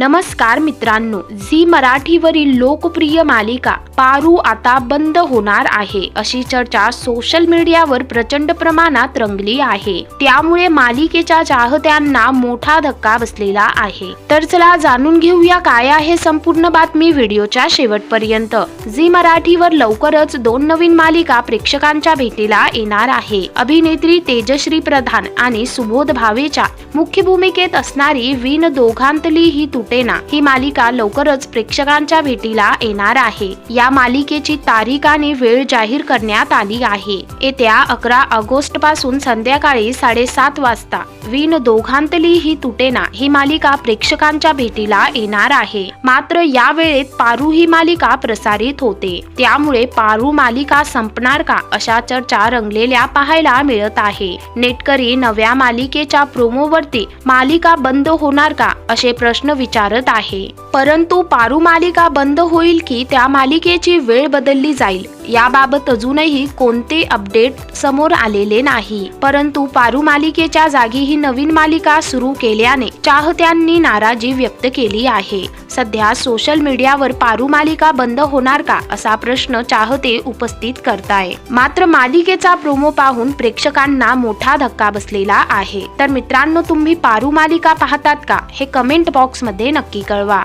नमस्कार मित्रांनो झी मराठीवरील लोकप्रिय मालिका पारू आता बंद होणार आहे अशी चर्चा सोशल मीडियावर प्रचंड प्रमाणात रंगली आहे. त्यामुळे मालिकेच्या चाहत्यांना मोठा धक्का बसलेला आहे. तर चला जाणून घेऊया काय आहे संपूर्ण बातमी व्हिडिओच्या शेवटपर्यंत. झी मराठीवर लवकरच दोन नवीन मालिका प्रेक्षकांच्या भेटीला येणार आहे. अभिनेत्री तेजश्री प्रधान आणि सुबोध भावेच्या मुख्य भूमिकेत असणारी विण दोघांतली ही तुटेना ही मालिका लवकरच प्रेक्षकांच्या भेटीला येणार आहे. या मालिकेची तारीख आणि वेळ जाहीर करण्यात आली आहे. येत्या अकरा ऑगस्टपासून संध्याकाळी साडेसात वाजता विण दोघांतली ही तुटेना ही मालिका प्रेक्षकांच्या भेटीला येणार आहे. मात्र या वेळेत पारू ही मालिका प्रसारित होते. त्यामुळे पारू मालिका संपणार का अशा चर्चा रंगलेल्या पाहायला मिळत आहे. नेटकरी नव्या मालिकेच्या प्रोमोवरती मालिका बंद होणार का असे प्रश्न विचार विचारत आहे. परंतु पारू मालिका बंद होईल की त्या मालिकेची वेळ बदलली जाईल. याबाबत अजूनही कोणते अपडेट समोर आलेले नाही. परंतु पारू मालिकेच्या जागी ही नवीन मालिका सुरू केल्याने चाहत्यांनी नाराजी व्यक्त केली आहे. सध्या सोशल मीडियावर पारू मालिका बंद होणार का असा प्रश्न चाहते उपस्थित करताय. मात्र मालिकेचा प्रोमो पाहून प्रेक्षकांना मोठा धक्का बसलेला आहे. तर मित्रांनो तुम्ही पारू मालिका पाहतात का हे कमेंट बॉक्समध्ये नक्की कळवा.